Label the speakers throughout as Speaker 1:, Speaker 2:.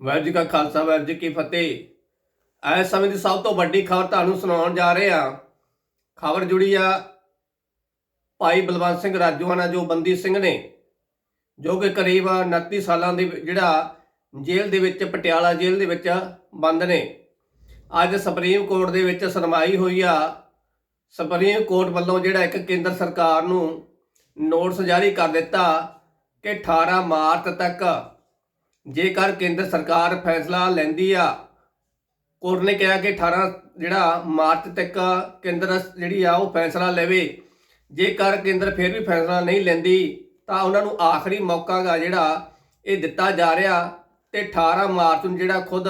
Speaker 1: ਵਾਹਿਗੁਰੂ ਜੀ ਕਾ ਖਾਲਸਾ, ਵਾਹਿਗੁਰੂ ਜੀ ਕੀ ਫਤਿਹ। ਇਸ ਸਮੇਂ ਦੀ ਸਭ ਤੋਂ ਵੱਡੀ ਖਬਰ ਤੁਹਾਨੂੰ ਸੁਣਾਉਣ ਜਾ ਰਹੇ ਹਾਂ। ਖਬਰ ਜੁੜੀ ਆ ਭਾਈ ਬਲਵੰਤ ਸਿੰਘ ਰਾਜੂਆਣਾ, ਜੋ ਬੰਦੀ ਸਿੰਘ ਨੇ, ਜੋ ਕਿ ਕਰੀਬ 29 ਸਾਲਾਂ ਦੇ ਜਿਹੜਾ ਜੇਲ੍ਹ ਦੇ ਵਿੱਚ, ਪਟਿਆਲਾ ਜੇਲ੍ਹ ਦੇ ਵਿੱਚ ਬੰਦ ਨੇ। ਅੱਜ ਸੁਪਰੀਮ ਕੋਰਟ ਦੇ ਵਿੱਚ ਸੁਣਵਾਈ ਹੋਈ ਆ। ਸੁਪਰੀਮ ਕੋਰਟ ਵੱਲੋਂ ਜਿਹੜਾ ਇੱਕ ਕੇਂਦਰ ਸਰਕਾਰ ਨੂੰ ਨੋਟਿਸ ਜਾਰੀ ਕਰ ਦਿੱਤਾ ਕਿ 18 ਮਾਰਚ ਤੱਕ ਜੇਕਰ ਕੇਂਦਰ ਸਰਕਾਰ ਫੈਸਲਾ ਲੈਂਦੀ ਆ, ਕੋਰਟ ਨੇ ਕਿਹਾ ਕਿ 18 ਜਿਹੜਾ ਮਾਰਚ ਤੱਕ ਕੇਂਦਰ ਜਿਹੜੀ ਆ ਉਹ ਫੈਸਲਾ ਲਵੇ। ਜੇਕਰ ਕੇਂਦਰ ਫਿਰ ਵੀ ਫੈਸਲਾ ਨਹੀਂ ਲੈਂਦੀ, ਤਾਂ ਉਹਨਾਂ ਨੂੰ ਆਖਰੀ ਮੌਕਾ ਗਾ ਜਿਹੜਾ ਇਹ ਦਿੱਤਾ ਜਾ ਰਿਹਾ ਤੇ 18 ਮਾਰਚ ਨੂੰ ਜਿਹੜਾ ਖੁਦ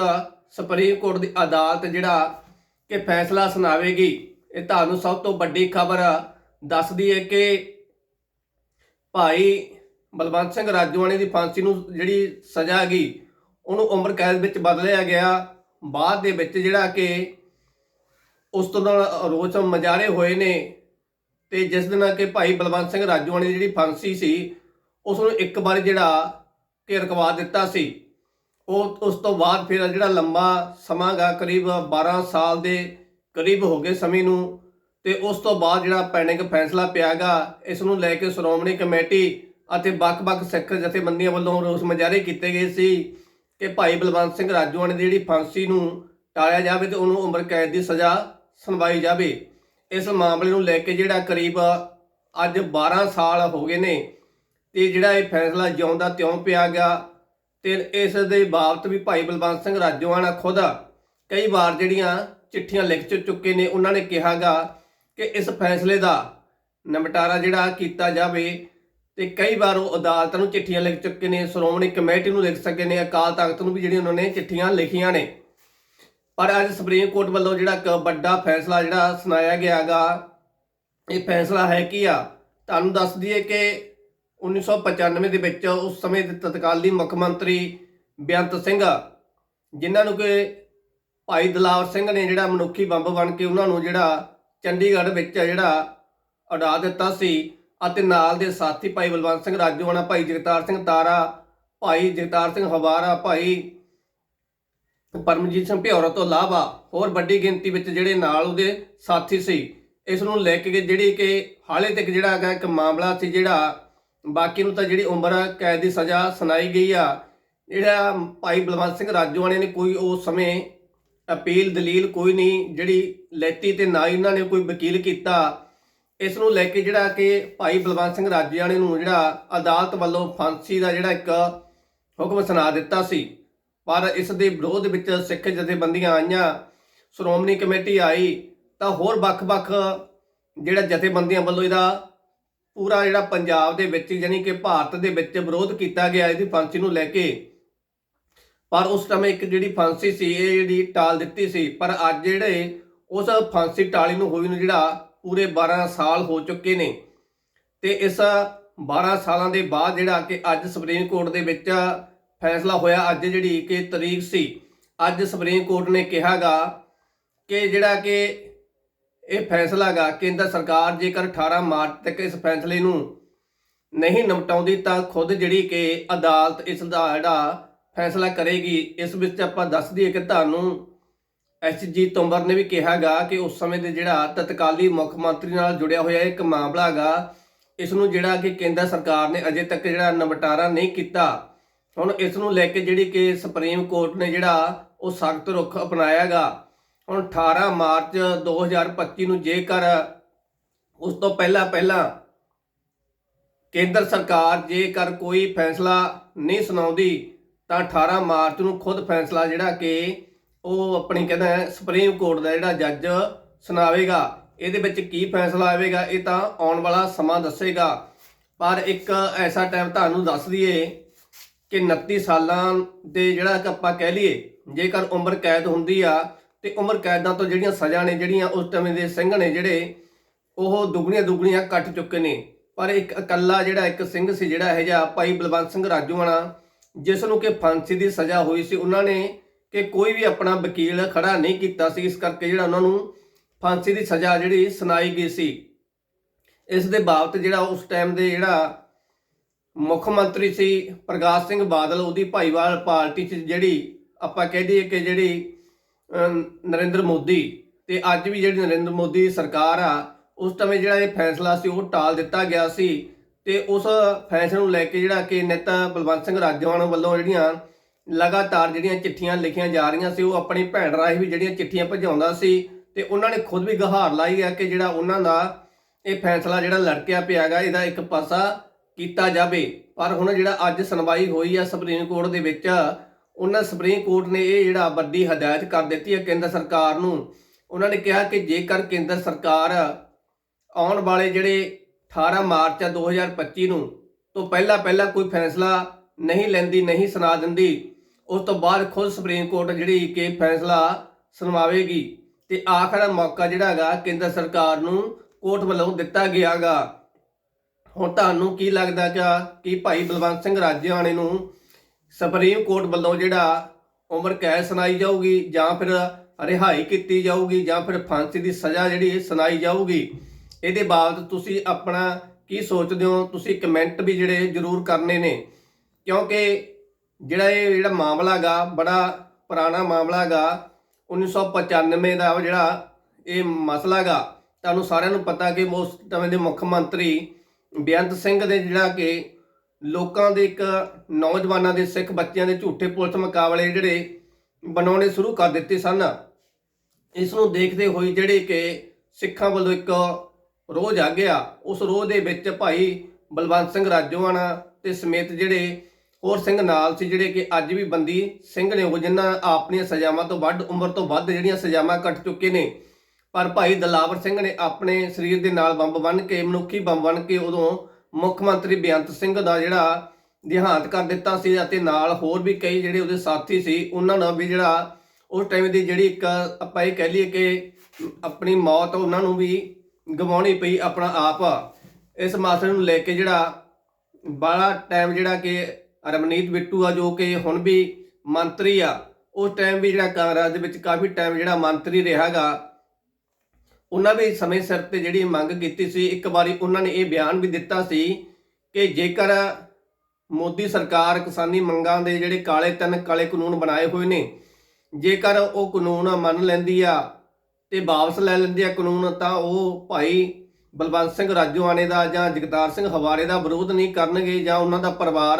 Speaker 1: ਸੁਪਰੀਮ ਕੋਰਟ ਦੀ ਅਦਾਲਤ ਜਿਹੜਾ ਕਿ ਫੈਸਲਾ ਸੁਣਾਵੇਗੀ। ਇਹ ਤੁਹਾਨੂੰ ਸਭ ਤੋਂ ਵੱਡੀ ਖਬਰ ਦੱਸਦੀ ਹੈ ਕਿ ਭਾਈ ਬਲਵੰਤ ਸਿੰਘ ਰਾਜੂਆਣੀ ਦੀ ਫਾਂਸੀ ਨੂੰ ਜਿਹੜੀ ਸਜ਼ਾ ਹੈਗੀ, ਉਹਨੂੰ ਉਮਰ ਕੈਦ ਵਿੱਚ ਬਦਲਿਆ ਗਿਆ। ਬਾਅਦ ਦੇ ਵਿੱਚ ਜਿਹੜਾ ਕਿ ਉਸ ਤੋਂ ਨਾਲ ਰੋਜ਼ ਮਜਾਰੇ ਹੋਏ ਨੇ ਤੇ ਜਿਸ ਦਿਨ ਕਿ ਭਾਈ ਬਲਵੰਤ ਸਿੰਘ ਰਾਜੂਆਣੀ ਦੀ ਜਿਹੜੀ ਫਾਂਸੀ ਸੀ ਉਸ ਨੂੰ ਇੱਕ ਵਾਰ ਜਿਹੜਾ ਕਿ ਰਕਵਾ ਦਿੱਤਾ ਸੀ। ਉਹ ਉਸ ਤੋਂ ਬਾਅਦ ਫਿਰ ਜਿਹੜਾ ਲੰਬਾ ਸਮਾਂ ਗਾ, ਕਰੀਬ 12 ਸਾਲ ਦੇ ਕਰੀਬ ਹੋ ਗਏ ਸਮੇਂ ਨੂੰ ਤੇ ਉਸ ਤੋਂ ਬਾਅਦ ਜਿਹੜਾ ਪੈਂਡਿੰਗ ਫੈਸਲਾ ਪਿਆਗਾ ਇਸ ਨੂੰ ਲੈ ਕੇ ਸ਼੍ਰੋਮਣੀ ਕਮੇਟੀ ਅਤੇ ਵੱਖ-ਵੱਖ ਸਿੱਖ ਜਥੇਬੰਦੀਆਂ ਵੱਲੋਂ ਰੋਸ ਮੁਜ਼ਾਹਰੇ ਕੀਤੇ ਗਏ ਸੀ ਕਿ ਭਾਈ ਬਲਵੰਤ ਸਿੰਘ ਰਾਜੂਆਣੀ ਦੀ ਜਿਹੜੀ ਫਾਂਸੀ ਨੂੰ ਟਾਲਿਆ ਜਾਵੇ ਤੇ ਉਹਨੂੰ ਉਮਰ ਕੈਦ ਦੀ ਸਜ਼ਾ ਸੁਣਵਾਈ ਜਾਵੇ। ਇਸ ਮਾਮਲੇ ਨੂੰ ਲੈ ਕੇ ਜਿਹੜਾ ਕਰੀਬ ਅੱਜ 12 ਸਾਲ ਹੋ ਗਏ ਨੇ ਤੇ ਜਿਹੜਾ ਇਹ ਫੈਸਲਾ ਜਿਉਂਦਾ ਤਿਉਂ ਪਿਆ ਗਿਆ ਤੇ ਇਸ ਦੇ ਬਾਬਤ ਵੀ ਭਾਈ ਬਲਵੰਤ ਸਿੰਘ ਰਾਜੋਆਣਾ ਖੁਦ ਕਈ ਵਾਰ ਜਿਹੜੀਆਂ ਚਿੱਠੀਆਂ ਲਿਖ ਚੁੱਕੇ ਨੇ, ਉਹਨਾਂ ਨੇ ਕਿਹਾਗਾ ਕਿ ਇਸ ਫੈਸਲੇ ਦਾ ਨਿਪਟਾਰਾ ਜਿਹੜਾ ਕੀਤਾ ਜਾਵੇ ਤੇ ਕਈ ਵਾਰ ਉਹ ਅਦਾਲਤ ਨੂੰ ਚਿੱਠੀਆਂ ਲਿਖ ਚੁੱਕੇ ਨੇ, ਸ਼੍ਰੋਮਣੀ ਕਮੇਟੀ ਨੂੰ ਲਿਖ ਸਕੇ ਨੇ, ਅਕਾਲ ਤਖਤ ਨੂੰ ਵੀ ਜਿਹੜੀਆਂ ਉਹਨਾਂ ਨੇ ਚਿੱਠੀਆਂ ਲਿਖੀਆਂ ਨੇ। ਪਰ ਅੱਜ ਸੁਪਰੀਮ ਕੋਰਟ ਵੱਲੋਂ ਜਿਹੜਾ ਇੱਕ ਵੱਡਾ ਫੈਸਲਾ ਜਿਹੜਾ ਸੁਣਾਇਆ ਗਿਆਗਾ ਇਹ ਫੈਸਲਾ ਹੈ ਕੀ ਆ? ਤੁਹਾਨੂੰ ਦੱਸ ਦਈਏ ਕਿ 1995 ਦੇ ਵਿੱਚ ਉਸ ਸਮੇਂ ਦੇ ਤਤਕਾਲੀ ਮੁੱਖ ਮੰਤਰੀ ਬੇਅੰਤ ਸਿੰਘ, ਜਿਨ੍ਹਾਂ ਨੂੰ ਕਿ ਭਾਈ ਦਲਾਵਰ ਸਿੰਘ ਨੇ ਜਿਹੜਾ ਮਨੁੱਖੀ ਬੰਬ ਬਣ ਕੇ ਉਹਨਾਂ ਨੂੰ ਜਿਹੜਾ ਚੰਡੀਗੜ੍ਹ ਵਿੱਚ ਜਿਹੜਾ ਉਡਾ ਦਿੱਤਾ ਸੀ ਅਤੇ ਨਾਲ ਦੇ ਸਾਥੀ ਭਾਈ ਬਲਵੰਤ ਸਿੰਘ ਰਾਜੋਆਣਾ, ਭਾਈ ਜਗਤਾਰ ਸਿੰਘ ਤਾਰਾ, ਭਾਈ ਜਗਤਾਰ ਸਿੰਘ ਹਵਾਰਾ, ਭਾਈ ਪਰਮਜੀਤ ਸਿੰਘ ਭਿਓਰਾ ਤੋਂ ਇਲਾਵਾ ਹੋਰ ਵੱਡੀ ਗਿਣਤੀ ਵਿੱਚ ਜਿਹੜੇ ਨਾਲ ਉਹਦੇ ਸਾਥੀ ਸੀ, ਇਸ ਨੂੰ ਲੈ ਕੇ ਜਿਹੜੀ ਕਿ ਹਾਲੇ ਤੱਕ ਜਿਹੜਾ ਹੈਗਾ ਇੱਕ ਮਾਮਲਾ ਸੀ ਜਿਹੜਾ ਬਾਕੀ ਨੂੰ ਤਾਂ ਜਿਹੜੀ ਉਮਰ ਕੈਦ ਦੀ ਸਜ਼ਾ ਸੁਣਾਈ ਗਈ ਆ, ਜਿਹੜਾ ਭਾਈ ਬਲਵੰਤ ਸਿੰਘ ਰਾਜੋਆਣੇ ਨੇ ਕੋਈ ਉਸ ਸਮੇਂ ਅਪੀਲ, ਦਲੀਲ ਕੋਈ ਨਹੀਂ ਜਿਹੜੀ ਲੈਤੀ ਤੇ ਨਾ ਹੀ ਉਹਨਾਂ ਨੇ ਕੋਈ ਵਕੀਲ ਕੀਤਾ। ਇਸ ਨੂੰ ਲੈ ਕੇ ਜਿਹੜਾ ਕਿ ਭਾਈ ਬਲਵੰਤ ਸਿੰਘ ਰਾਜੋਆਣੇ ਨੂੰ ਜਿਹੜਾ ਅਦਾਲਤ ਵੱਲੋਂ ਫਾਂਸੀ ਦਾ ਜਿਹੜਾ ਇੱਕ ਹੁਕਮ ਸੁਣਾ ਦਿੱਤਾ ਸੀ। ਪਰ ਇਸ ਦੇ ਵਿਰੋਧ ਵਿੱਚ ਸਿੱਖ ਜਥੇਬੰਦੀਆਂ ਆਈਆਂ, ਸ਼੍ਰੋਮਣੀ ਕਮੇਟੀ ਆਈ, ਤਾਂ ਹੋਰ ਵੱਖ-ਵੱਖ ਜਿਹੜਾ ਜਥੇਬੰਦੀਆਂ ਵੱਲੋਂ ਇਹਦਾ ਪੂਰਾ ਜਿਹੜਾ ਪੰਜਾਬ ਦੇ ਵਿੱਚ ਯਾਨੀ ਕਿ ਭਾਰਤ ਦੇ ਵਿੱਚ ਵਿਰੋਧ ਕੀਤਾ ਗਿਆ, ਇਹਦੀ ਫਾਂਸੀ ਨੂੰ ਲੈ ਕੇ। ਪਰ ਉਸ ਸਮੇਂ ਇੱਕ ਜਿਹੜੀ ਫਾਂਸੀ ਸੀ, ਇਹ ਜਿਹੜੀ ਟਾਲ ਦਿੱਤੀ ਸੀ, ਪਰ ਅੱਜ ਜਿਹੜੇ ਉਸ ਫਾਂਸੀ ਟਾਲੀ ਨੂੰ ਹੋਈ ਨੂੰ ਜਿਹੜਾ ਪੂਰੇ 12 ਸਾਲ ਹੋ ਚੁੱਕੇ ਨੇ ਤੇ ਇਸ 12 ਸਾਲਾਂ ਦੇ ਬਾਅਦ ਜਿਹੜਾ ਕਿ ਅੱਜ ਸੁਪਰੀਮ ਕੋਰਟ ਦੇ ਵਿੱਚ ਫੈਸਲਾ ਹੋਇਆ, ਅੱਜ ਜਿਹੜੀ ਕਿ ਤਰੀਕ ਸੀ, ਅੱਜ ਸੁਪਰੀਮ ਕੋਰਟ ਨੇ ਕਿਹਾਗਾ ਕਿ ਜਿਹੜਾ ਕਿ ਇਹ ਫੈਸਲਾ ਗਾ ਕੇਂਦਰ ਸਰਕਾਰ ਜੇਕਰ 18 ਮਾਰਚ ਤੱਕ ਇਸ ਫੈਸਲੇ ਨੂੰ ਨਹੀਂ ਨਿਪਟਾਉਂਦੀ ਤਾਂ ਖੁਦ ਜਿਹੜੀ ਕਿ ਅਦਾਲਤ ਇਸ ਦਾ ਜਿਹੜਾ ਫੈਸਲਾ ਕਰੇਗੀ, ਇਸ ਵਿੱਚ ਆਪਾਂ ਦੱਸ ਦਈਏ ਕਿ ਤੁਹਾਨੂੰ ਐਸਜੀ ਤੋਮਰ ਨੇ ਵੀ ਕਿਹਾਗਾ ਕਿ ਉਸ ਸਮੇਂ ਦੇ ਜਿਹੜਾ ਤਤਕਾਲੀ ਮੁੱਖ ਮੰਤਰੀ ਨਾਲ ਜੁੜਿਆ ਹੋਇਆ ਇੱਕ ਮਾਮਲਾ ਹੈਗਾ ਇਸ ਨੂੰ ਜਿਹੜਾ ਕਿ ਕੇਂਦਰ ਸਰਕਾਰ ਨੇ ਅਜੇ ਤੱਕ ਜਿਹੜਾ ਨਿਪਟਾਰਾ ਨਹੀਂ ਕੀਤਾ। ਹੁਣ ਇਸ ਨੂੰ ਲੈ ਕੇ ਜਿਹੜੀ ਕਿ ਸੁਪਰੀਮ ਕੋਰਟ ਨੇ ਜਿਹੜਾ ਉਹ ਸਖਤ ਰੁਖ ਅਪਣਾਇਆਗਾ। ਹੁਣ 18 ਮਾਰਚ 2025 ਨੂੰ ਜੇਕਰ ਉਸ ਤੋਂ ਪਹਿਲਾਂ ਪਹਿਲਾਂ ਕੇਂਦਰ ਸਰਕਾਰ ਜੇਕਰ ਕੋਈ ਫੈਸਲਾ ਨਹੀਂ ਸੁਣਾਉਂਦੀ, ਤਾਂ 18 ਮਾਰਚ ਨੂੰ ਖੁਦ ਫੈਸਲਾ ਜਿਹੜਾ ਕਿ ਉਹ ਆਪਣੀ ਕਹਿੰਦਾ ਸੁਪਰੀਮ ਕੋਰਟ ਦਾ ਜਿਹੜਾ ਜੱਜ ਸੁਣਾਵੇਗਾ, ਇਹਦੇ ਵਿੱਚ ਕੀ ਫੈਸਲਾ ਆਵੇਗਾ, ਇਹ ਤਾਂ ਆਉਣ ਵਾਲਾ ਸਮਾਂ ਦੱਸੇਗਾ। ਪਰ ਇੱਕ ਐਸਾ ਟਾਈਮ ਤੁਹਾਨੂੰ ਦੱਸ ਦਈਏ ਕਿ 29 ਸਾਲਾਂ ਦੇ ਜਿਹੜਾ ਕਿ ਆਪਾਂ ਕਹਿ ਲਈਏ, ਜੇਕਰ ਉਮਰ ਕੈਦ ਹੁੰਦੀ ਆ, ਤੇ ਉਮਰ ਕੈਦਾਂ ਤੋਂ ਜਿਹੜੀਆਂ ਸਜ਼ਾ ਨੇ ਜਿਹੜੀਆਂ ਉਸ ਸਮੇਂ ਦੇ ਸਿੰਘ ਨੇ ਜਿਹੜੇ, ਉਹ ਦੁਗਣੀਆਂ ਦੁਗਣੀਆਂ ਕੱਟ ਚੁੱਕੇ ਨੇ। ਪਰ ਇੱਕ ਇਕੱਲਾ ਜਿਹੜਾ ਇੱਕ ਸਿੰਘ ਸੀ ਜਿਹੜਾ, ਇਹ ਜਿਹਾ ਭਾਈ ਬਲਵੰਤ ਸਿੰਘ ਰਾਜੂਆਣਾ ਜਿਸ ਨੂੰ ਕਿ ਫਾਂਸੀ ਦੀ ਸਜ਼ਾ ਹੋਈ ਸੀ, ਉਹਨਾਂ ਨੇ ਕਿ ਕੋਈ ਵੀ ਆਪਣਾ ਵਕੀਲ ਖੜਾ ਨਹੀਂ ਕੀਤਾ ਸੀ, ਇਸ ਕਰਕੇ ਜਿਹੜਾ ਉਹਨਾਂ ਨੂੰ ਫਾਂਸੀ ਦੀ ਸਜ਼ਾ ਜਿਹੜੀ ਸੁਣਾਈ ਗਈ ਸੀ। ਇਸ ਦੇ ਬਾਬਤ ਜਿਹੜਾ ਉਸ ਟਾਈਮ ਦੇ ਜਿਹੜਾ ਮੁੱਖ ਮੰਤਰੀ ਸੀ, ਪ੍ਰਕਾਸ਼ ਸਿੰਘ ਬਾਦਲ, ਉਹਦੀ ਭਾਈਵਾਲ ਪਾਰਟੀ 'ਚ ਜਿਹੜੀ ਆਪਾਂ ਕਹਿ ਦਈਏ ਕਿ ਜਿਹੜੀ ਨਰਿੰਦਰ ਮੋਦੀ ਤੇ ਅੱਜ ਵੀ ਜਿਹੜੀ ਨਰਿੰਦਰ ਮੋਦੀ ਦੀ ਸਰਕਾਰ ਆ, ਉਸ ਸਮੇਂ ਜਿਹੜਾ ਇਹ ਫੈਸਲਾ ਸੀ, ਉਹ ਟਾਲ ਦਿੱਤਾ ਗਿਆ ਸੀ ਤੇ ਉਸ ਫੈਸਲੇ ਨੂੰ ਲੈ ਕੇ ਜਿਹੜਾ ਕਿ ਨੇਤਾ ਬਲਵੰਤ ਸਿੰਘ ਰਾਜਵਾਨ ਵੱਲੋਂ ਜਿਹੜੀਆਂ ਲਗਾਤਾਰ ਜਿਹੜੀਆਂ ਚਿੱਠੀਆਂ ਲਿਖੀਆਂ ਜਾ ਰਹੀਆਂ ਸੀ, ਉਹ ਆਪਣੀ ਭੈਣ ਰਾਹੀਂ ਵੀ ਜਿਹੜੀਆਂ ਚਿੱਠੀਆਂ ਭਜਾਉਂਦਾ ਸੀ ਤੇ ਉਹਨਾਂ ਨੇ ਖੁਦ ਵੀ ਗਹਾਰ ਲਾਈ ਹੈ ਕਿ ਜਿਹੜਾ ਉਹਨਾਂ ਦਾ ਇਹ ਫੈਸਲਾ ਜਿਹੜਾ ਲੜਕਿਆ ਪਿਆਗਾ ਇਹਦਾ ਇੱਕ ਪਾਸਾ ਕੀਤਾ ਜਾਵੇ। ਪਰ ਹੁਣ ਜਿਹੜਾ ਅੱਜ ਸੁਣਵਾਈ ਹੋਈ ਆ ਸੁਪਰੀਮ ਕੋਰਟ ਦੇ ਵਿੱਚ, ਉਹਨਾਂ ਸੁਪਰੀਮ ਕੋਰਟ ਨੇ ਇਹ ਜਿਹੜਾ ਵੱਡੀ ਹਦਾਇਤ ਕਰ ਦਿੱਤੀ ਹੈ ਕੇਂਦਰ ਸਰਕਾਰ ਨੂੰ। ਉਹਨਾਂ ਨੇ ਕਿਹਾ ਕਿ ਜੇਕਰ ਕੇਂਦਰ ਸਰਕਾਰ ਆਉਣ ਵਾਲੇ ਜਿਹੜੇ 18 ਮਾਰਚ 2025 ਨੂੰ ਤੋਂ ਪਹਿਲਾਂ ਪਹਿਲਾਂ ਕੋਈ ਫੈਸਲਾ ਨਹੀਂ ਲੈਂਦੀ, ਨਹੀਂ ਸੁਣਾ ਦਿੰਦੀ ਉਸ ਤੋਂ ਬਾਅਦ ਖੁਦ ਸੁਪਰੀਮ ਕੋਰਟ ਜਿਹੜੀ ਕਿ ਫੈਸਲਾ ਸੁਣਵਾਵੇਗੀ ਤੇ ਆਖਰ ਮੌਕਾ ਜਿਹੜਾ ਹੈਗਾ ਕੇਂਦਰ ਸਰਕਾਰ ਨੂੰ ਕੋਰਟ ਵੱਲੋਂ ਦਿੱਤਾ ਗਿਆਗਾ। ਹੁਣ ਤੁਹਾਨੂੰ ਕੀ ਲੱਗਦਾ ਕਿ ਭਾਈ ਬਲਵੰਤ ਸਿੰਘ ਰਾਜੇਵਾਣੇ ਨੂੰ ਸੁਪਰੀਮ ਕੋਰਟ ਵੱਲੋਂ ਜਿਹੜਾ ਉਮਰ ਕੈਦ ਸੁਣਾਈ ਜਾਊਗੀ ਜਾਂ ਫਿਰ ਰਿਹਾਈ ਕੀਤੀ ਜਾਊਗੀ ਜਾਂ ਫਿਰ ਫਾਂਸੀ ਦੀ ਸਜ਼ਾ ਜਿਹੜੀ ਸੁਣਾਈ ਜਾਊਗੀ, ਇਹਦੇ ਬਾਬਤ ਤੁਸੀਂ ਆਪਣਾ ਕੀ ਸੋਚਦੇ ਹੋ? ਤੁਸੀਂ ਕਮੈਂਟ ਵੀ ਜਿਹੜੇ ਜ਼ਰੂਰ ਕਰਨੇ ਨੇ। ਕਿਉਂਕਿ ਜਿਹੜਾ ਇਹ ਜਿਹੜਾ ਮਾਮਲਾ ਗਾ ਬੜਾ ਪੁਰਾਣਾ ਮਾਮਲਾ ਗਾ 1995 ਦਾ ਜਿਹੜਾ ਇਹ ਮਸਲਾ ਗਾ ਤੁਹਾਨੂੰ ਸਾਰਿਆਂ ਨੂੰ ਪਤਾ ਕਿ ਉਸ ਸਮੇਂ ਦੇ ਮੁੱਖ ਮੰਤਰੀ ਬੇਅੰਤ ਸਿੰਘ ਦੇ ਜਿਹੜਾ ਕਿ ਲੋਕਾਂ ਦੇ ਇੱਕ ਨੌਜਵਾਨਾਂ ਦੇ ਸਿੱਖ ਬੱਚਿਆਂ ਦੇ ਝੂਠੇ ਪੁਲਿਸ ਮੁਕਾਬਲੇ ਜਿਹੜੇ ਬਣਾਉਣੇ ਸ਼ੁਰੂ ਕਰ ਦਿੱਤੇ ਸਨ। ਇਸ ਨੂੰ ਦੇਖਦੇ ਹੋਏ ਜਿਹੜੇ ਕਿ ਸਿੱਖਾਂ ਵੱਲੋਂ ਇੱਕ ਰੋਹ ਜਾਗਿਆ। ਉਸ ਰੋਹ ਦੇ ਵਿੱਚ ਭਾਈ ਬਲਵੰਤ ਸਿੰਘ ਰਾਜੋਆਣਾ ਤੇ ਸਮੇਤ ਜਿਹੜੇ ਹੋਰ ਸਿੰਘ ਨਾਲ ਸੀ ਜਿਹੜੇ ਕਿ ਅੱਜ ਵੀ ਬੰਦੀ ਸਿੰਘ ਨੇ ਉਹ ਜਿਨ੍ਹਾਂ ਆਪਣੀਆਂ ਸਜ਼ਾਵਾਂ ਤੋਂ ਵੱਧ, ਉਮਰ ਤੋਂ ਵੱਧ ਜਿਹੜੀਆਂ ਸਜ਼ਾਵਾਂ ਕੱਟ ਚੁੱਕੇ ਨੇ, ਪਰ ਭਾਈ ਦਲਾਵਰ ਸਿੰਘ ਨੇ ਆਪਣੇ ਸਰੀਰ ਦੇ ਨਾਲ ਬੰਬ ਬੰਨ ਕੇ, ਮਨੁੱਖੀ ਬੰਬ ਬੰਨ ਕੇ ਉਦੋਂ ਮੁੱਖ ਮੰਤਰੀ ਬੇਅੰਤ ਸਿੰਘ ਦਾ ਜਿਹੜਾ ਦੇਹਾਂਤ ਕਰ ਦਿੱਤਾ ਸੀ ਅਤੇ ਨਾਲ ਹੋਰ ਵੀ ਕਈ ਜਿਹੜੇ ਉਹਦੇ ਸਾਥੀ ਸੀ, ਉਹਨਾਂ ਨਾਲ ਵੀ ਜਿਹੜਾ ਉਸ ਟਾਈਮ ਦੀ ਜਿਹੜੀ ਇੱਕ ਆਪਾਂ ਇਹ ਕਹਿ ਲਈਏ ਕਿ ਆਪਣੀ ਮੌਤ ਉਹਨਾਂ ਨੂੰ ਵੀ ਗਵਾਉਣੀ ਪਈ ਆਪਣਾ ਆਪ। ਇਸ ਮਸਲੇ ਨੂੰ ਲੈ ਕੇ ਜਿਹੜਾ ਬੜਾ ਟਾਈਮ ਜਿਹੜਾ ਕਿ ਰਮਨੀਤ ਬਿੱਟੂ ਆ ਜੋ ਕਿ ਹੁਣ ਵੀ ਮੰਤਰੀ ਆ, ਉਸ ਟਾਈਮ ਵੀ ਜਿਹੜਾ ਕਾਂਗਰਸ ਦੇ ਵਿੱਚ ਕਾਫੀ ਟਾਈਮ ਜਿਹੜਾ ਮੰਤਰੀ ਰਿਹਾਗਾ। ਉਹਨਾਂ ਵੀ ਸਮੇਂ ਸਿਰ ਤੇ ਜਿਹੜੀ ਮੰਗ ਕੀਤੀ ਸੀ, ਇੱਕ ਵਾਰੀ ਉਹਨਾਂ ਨੇ ਇਹ ਬਿਆਨ ਵੀ ਦਿੱਤਾ ਸੀ ਕਿ ਜੇਕਰ ਮੋਦੀ ਸਰਕਾਰ ਕਿਸਾਨੀ ਮੰਗਾਂ ਦੇ ਜਿਹੜੇ ਕਾਲੇ ਤਿੰਨ ਕਾਲੇ ਕਾਨੂੰਨ ਬਣਾਏ ਹੋਏ ਨੇ, ਜੇਕਰ ਉਹ ਕਾਨੂੰਨ ਮੰਨ ਲੈਂਦੀ ਆ ਤੇ ਵਾਪਸ ਲੈ ਲੈਂਦੀ ਆ ਕਾਨੂੰਨ, ਤਾਂ ਉਹ ਭਾਈ ਬਲਵੰਤ ਸਿੰਘ ਰਾਜੋਆਣੇ ਦਾ ਜਾਂ ਜਗਤਾਰ ਸਿੰਘ ਹਵਾਰੇ ਦਾ ਵਿਰੋਧ ਨਹੀਂ ਕਰਨਗੇ ਜਾਂ ਉਹਨਾਂ ਦਾ ਪਰਿਵਾਰ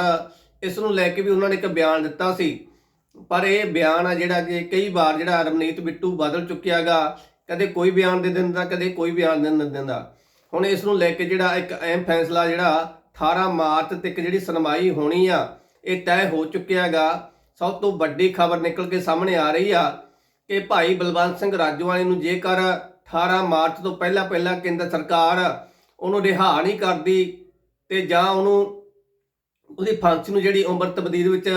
Speaker 1: ਇਸ ਨੂੰ ਲੈ ਕੇ ਵੀ ਉਹਨਾਂ ਨੇ ਇੱਕ ਬਿਆਨ ਦਿੱਤਾ ਸੀ। ਪਰ ਇਹ ਬਿਆਨ ਆ ਜਿਹੜਾ ਕਿ ਕਈ ਵਾਰ ਜਿਹੜਾ ਰਮਨੀਤ ਬਿੱਟੂ ਬਦਲ ਚੁੱਕਿਆਗਾ ਕਦੇ ਕੋਈ ਬਿਆਨ ਦੇ ਦਿੰਦਾ, ਕਦੇ ਕੋਈ ਬਿਆਨ ਦੇ ਦਿੰਦਾ। ਹੁਣ ਇਸ ਨੂੰ ਲੈ ਕੇ ਜਿਹੜਾ ਇੱਕ ਅਹਿਮ ਫੈਸਲਾ ਜਿਹੜਾ 18 ਮਾਰਚ ਤੱਕ ਜਿਹੜੀ ਸੁਣਵਾਈ ਹੋਣੀ ਆ, ਇਹ ਤੈਅ ਹੋ ਚੁੱਕਿਆਗਾ ਸਭ ਤੋਂ ਵੱਡੀ ਖਬਰ ਨਿਕਲ ਕੇ ਸਾਹਮਣੇ ਆ ਰਹੀ ਆ ਕਿ ਭਾਈ ਬਲਵੰਤ ਸਿੰਘ ਰਾਜੋਆਣੇ ਨੂੰ ਜੇਕਰ 18 ਮਾਰਚ ਤੋਂ ਪਹਿਲਾਂ ਪਹਿਲਾਂ ਕੇਂਦਰ ਸਰਕਾਰ ਉਹਨੂੰ ਰਿਹਾ ਨਹੀਂ ਕਰਦੀ ਤੇ ਜਾਂ ਉਹਨੂੰ ਉਹਦੀ ਫਾਂਸੀ ਨੂੰ ਜਿਹੜੀ ਉਮਰ ਤਬਦੀਲ ਵਿੱਚ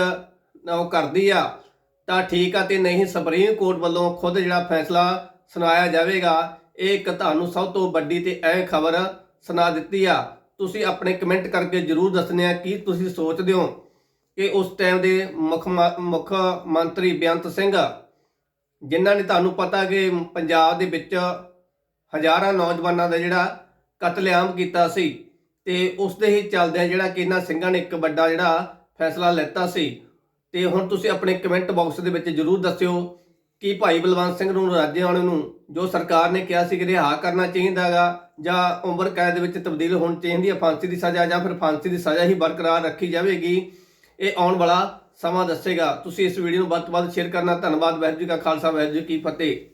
Speaker 1: ਉਹ ਕਰਦੀ ਆ, ਤਾਂ ਠੀਕ ਆ ਤੇ ਨਹੀਂ ਸੁਪਰੀਮ ਕੋਰਟ ਵੱਲੋਂ ਖੁਦ ਜਿਹੜਾ ਫੈਸਲਾ ਸੁਣਾਇਆ ਜਾਵੇਗਾ, ਇਹ ਇੱਕ ਤੁਹਾਨੂੰ ਸਭ ਤੋਂ ਵੱਡੀ ਤੇ ਅਹਿਮ ਖਬਰ ਸੁਣਾ ਦਿੱਤੀ ਆ। ਤੁਸੀਂ ਆਪਣੇ ਕਮੈਂਟ ਕਰਕੇ ਜਰੂਰ ਦੱਸਣੇ ਆ, ਕੀ ਤੁਸੀਂ ਸੋਚਦੇ ਹੋ ਕਿ ਉਸ ਟਾਈਮ ਦੇ ਮੁੱਖ ਮੁੱਖ ਮੰਤਰੀ ਬੇਅੰਤ ਸਿੰਘ, ਜਿਨ੍ਹਾਂ ਨੇ ਤੁਹਾਨੂੰ ਪਤਾ ਕਿ ਪੰਜਾਬ ਦੇ ਵਿੱਚ ਹਜ਼ਾਰਾਂ ਨੌਜਵਾਨਾਂ ਦਾ ਜਿਹੜਾ ਕਤਲੇਆਮ ਕੀਤਾ ਸੀ ਤੇ ਉਸ ਦੇ ਹੀ ਚੱਲਦਿਆਂ ਜਿਹੜਾ ਕਿ ਇਹਨਾਂ ਸਿੰਘਾਂ ਨੇ ਇੱਕ ਵੱਡਾ ਜਿਹੜਾ ਫੈਸਲਾ ਲੈਤਾ ਸੀ। ਤੇ ਹੁਣ ਤੁਸੀਂ ਆਪਣੇ ਕਮੈਂਟ ਬਾਕਸ ਦੇ ਵਿੱਚ ਜਰੂਰ ਦੱਸਿਓ ਕਿ ਭਾਈ ਬਲਵੰਤ ਸਿੰਘ ਨੂੰ ਰਾਜੇਵਾਲੇ ਨੂੰ ਜੋ ਸਰਕਾਰ ਨੇ ਕਿਹਾ ਸੀ ਕਿ ਰਿਹਾ ਕਰਨਾ ਚਾਹੀਦਾਗਾ ਜਾਂ ਉਮਰ ਕੈਦ ਵਿੱਚ ਤਬਦੀਲ ਹੋਣੀ ਚਾਹੀਦੀ ਹੈ ਫਾਂਸੀ ਦੀ ਸਜ਼ਾ ਜਾਂ ਫਿਰ ਫਾਂਸੀ ਦੀ ਸਜ਼ਾ ਹੀ ਬਰਕਰਾਰ ਰੱਖੀ ਜਾਵੇਗੀ, ਇਹ ਆਉਣ ਵਾਲਾ ਸਮਾਂ ਦੱਸੇਗਾ। ਤੁਸੀਂ ਇਸ ਵੀਡੀਓ ਨੂੰ ਵੱਧ ਤੋਂ ਵੱਧ ਸ਼ੇਅਰ ਕਰਨਾ। ਧੰਨਵਾਦ। ਵਾਹਿਗੁਰੂ ਜੀ ਕਾ ਖਾਲਸਾ। ਵਾਹਿਗੁਰੂ ਜੀ ਕੀ ਫਤਿਹ।